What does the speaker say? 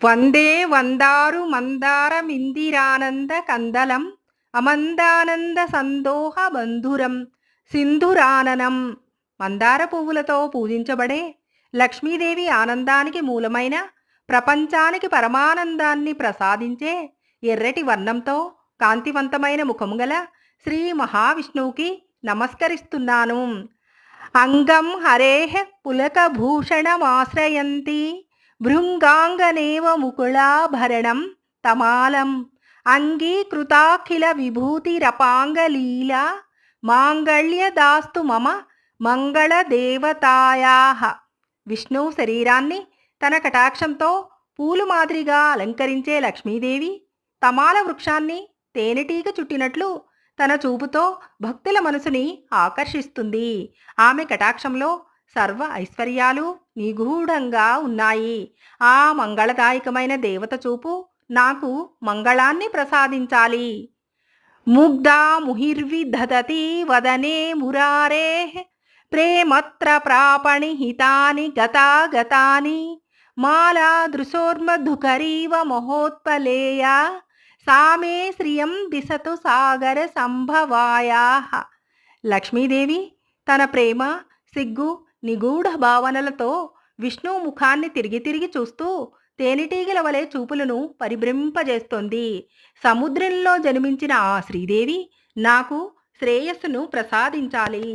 వందే వందారు మందారమిందిరానంద కందలం అమందానంద సందోహ బంధురం సింధురాననం మందార పువ్వులతో పూజించబడే లక్ష్మీదేవి ఆనందానికి మూలమైన ప్రపంచానికి పరమానందాన్ని ప్రసాదించే ఎర్రటి వర్ణంతో కాంతివంతమైన ముఖము గల శ్రీ మహావిష్ణువుకి నమస్కరిస్తున్నాను అంగం హరేహ పులకభూషణమాశ్రయంతి భృంగాంగనేవ ముకుళాభరణం తమాలం అంగీకృతాఖిల విభూతిరపాంగలీల. మాంగళ్యదాస్తు మమ మంగళదేవతాయాహ విష్ణు శరీరాన్ని తన కటాక్షంతో పూలు మాదిరిగా అలంకరించే లక్ష్మీదేవి తమాల వృక్షాన్ని తేనెటీగ చుట్టినట్లు తన చూపుతో భక్తుల మనసుని ఆకర్షిస్తుంది. ఆమె కటాక్షంలో సర్వ ఐశ్వర్యాలు నిగూఢంగా ఉన్నాయి. ఆ మంగళదాయకమైన దేవత చూపు నాకు మంగళాన్ని ప్రసాదించాలి. ముగ్ధా ముహిర్విదధతి వదనే మురారే ప్రేమత్ర ప్రాపణి హితాని గతాగతాని మాలా దృశోర్మధుకరీవ మహోత్పలేయ సామే శ్రియం దిశతు సాగర సంభవాయా. లక్ష్మీదేవి తన ప్రేమ సిగ్గు నిగూఢ భావనలతో విష్ణు ముఖాన్ని తిరిగి తిరిగి చూస్తూ తేనెటీగల వలె చూపులను పరిభ్రమింపజేస్తోంది సముద్రంలో జన్మించిన ఆ శ్రీదేవి నాకు శ్రేయస్సును ప్రసాదించాలి.